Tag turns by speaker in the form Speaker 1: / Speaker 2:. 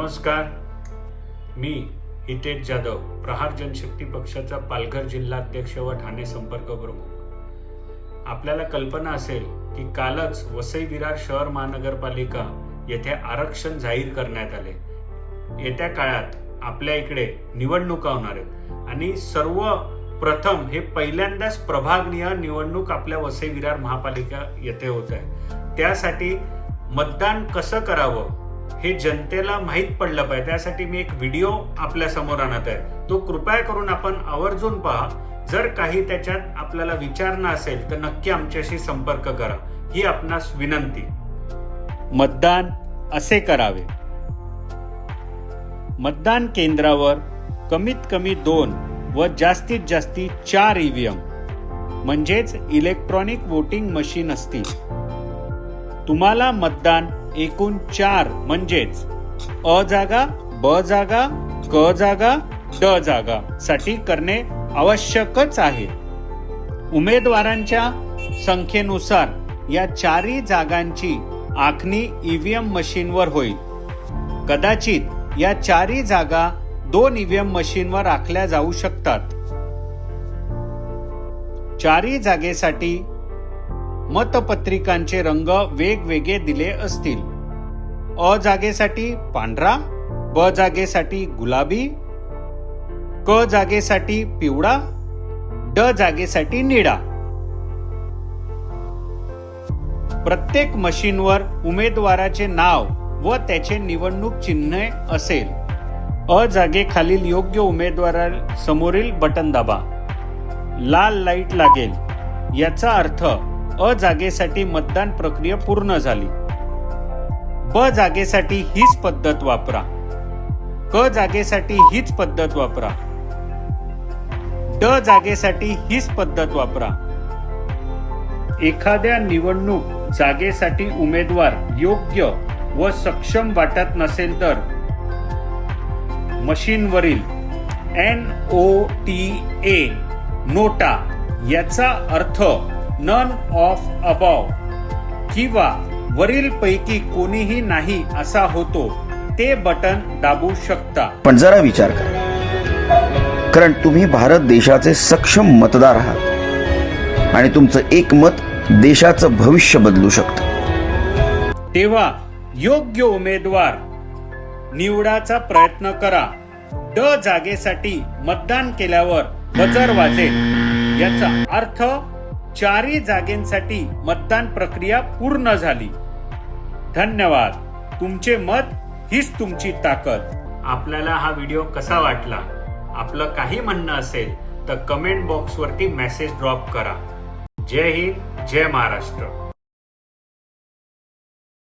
Speaker 1: नमस्कार. मी हितेश जाधव प्रहार जनशक्ती पक्षाचा पालघर जिल्हाध्यक्ष व ठाणे संपर्क प्रमुख. आपल्याला कल्पना असेल की कालच वसई विरार शहर महानगरपालिका येथे आरक्षण जाहीर करण्यात आले. येत्या काळात आपल्या इकडे निवडणुका होणार आहेत आणि सर्व प्रथम हे पहिल्यांदाच प्रभागनीय निवडणूक आपल्या वसई विरार महापालिका येथे होत आहे. त्यासाठी मतदान कसं करावं? हे जनतेला माहीत पडलं पाहिजे. त्यासाठी मी एक व्हिडिओ आपल्यासमोर आणत आहे. तो कृपया करून आपण आवर्जून पहा. जर काही त्याच्यात आपल्याला विचारणं असेल तर नक्की आमच्याशी संपर्क करा. ही आपणास विनंती. मतदान असे करावे. मतदान केंद्रावर कमीत कमी दोन व जास्तीत जास्ती चार ईव्हीएम म्हणजेच इलेक्ट्रॉनिक वोटिंग मशीन असतील. तुम्हाला मतदान एकूण चार म्हणजेच अ जागा ब जागा क जागा ड जागा साठी करणे आवश्यकच आहे. उमेदवारांच्या संख्येनुसार या चारही जागांची आखणी ईव्हीएम मशीनवर होईल. कदाचित या चारही जागा दोन ईव्हीएम मशीनवर आखल्या जाऊ शकतात. चारही जागेसाठी मतपत्रिकांचे रंग वेगवेगळे दिले असतील. अ जागेसाठी पांढरा ब जागेसाठी गुलाबी क जागेसाठी पिवळा ड जागेसाठी निळा. प्रत्येक मशीनवर उमेदवाराचे नाव व त्याचे निवडणूक चिन्ह असेल. अ जागेखालील योग्य उमेदवारा समोरील बटन दाबा. लाल लाइट लागेल. याचा अर्थ अ जागेसाठी मतदान प्रक्रिया पूर्ण झाली. ब जागेसाठी हीच पद्धत वापरा. क जागेसाठी हीच पद्धत वापरा. ड जागेसाठी हीच पद्धत वापरा. एखाद्या निवडणूक जागेसाठी उमेदवार योग्य व सक्षम वाटत नसेल तर मशीनवरील एन ओ टी ए नोटा याचा अर्थ नन ऑफ अबाव किंवा वरील पैकी कोणीही नाही असा होतो. ते बटन दाबू शकता.
Speaker 2: पण जरा विचार करा. कारण तुम्ही भारत देशाचे सक्षम मतदार आहात. आणि तुमचं एक मत देशाचं भविष्य बदलू शकतं.
Speaker 1: तेव्हा योग्य उमेदवार निवडाचा प्रयत्न करा. ड जागेसाठी मतदान केल्यावर बजर वाजेल. याचा अर्थ चारही जागेंसाठी मतदान प्रक्रिया पूर्ण झाली. धन्यवाद. तुमचे मत हीच तुमची ताकद. आपल्याला हा व्हिडिओ कसा वाटला? आपलं काही म्हणणं असेल तर कमेंट बॉक्सवरती मेसेज ड्रॉप करा. जय हिंद जय महाराष्ट्र.